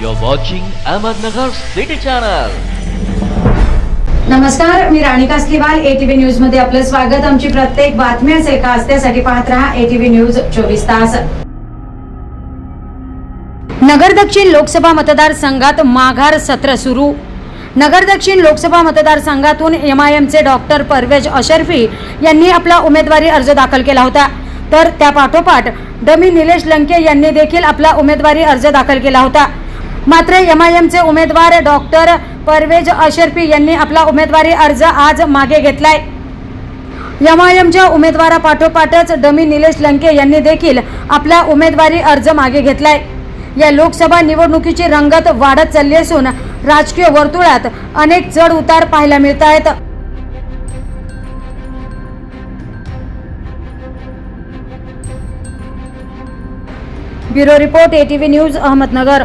You're watching Ahmednagar city channel नमस्कार मी Rani Kasliwal ATV न्यूजमध्ये आपलं स्वागत. आमची प्रत्येक बातमी असेल खास त्यासाठी पाहत राहा एटीव्ही न्यूज चोवीस तास. नगर दक्षिण लोकसभा मतदारसंघात माघार सत्र सुरू. नगर दक्षिण लोकसभा मतदारसंघातून एम आय एमचे डॉक्टर परवेज अशरफी यांनी आपला उमेदवारी अर्ज दाखल केला होता. तर त्या पाठोपाठ डमी निलेश लंके यांनी देखील आपला उमेदवारी अर्ज दाखल केला होता. मात्र एमआयएमचे आय एमचे उमेदवार डॉक्टर परवेज अशरफी यांनी आपला उमेदवारी अर्ज आज मागे घेतलाय. एमआयएमच्या आय एमच्या उमेदवारापाठोपाठच डमी निलेश लंके यांनी देखील आपला उमेदवारी अर्ज मागे घेतलाय. या लोकसभा निवडणुकीची रंगत वाढत चालली असून राजकीय वर्तुळात अनेक चढ उतार पाहायला मिळत आहेत bureau report ATV news Ahmednagar.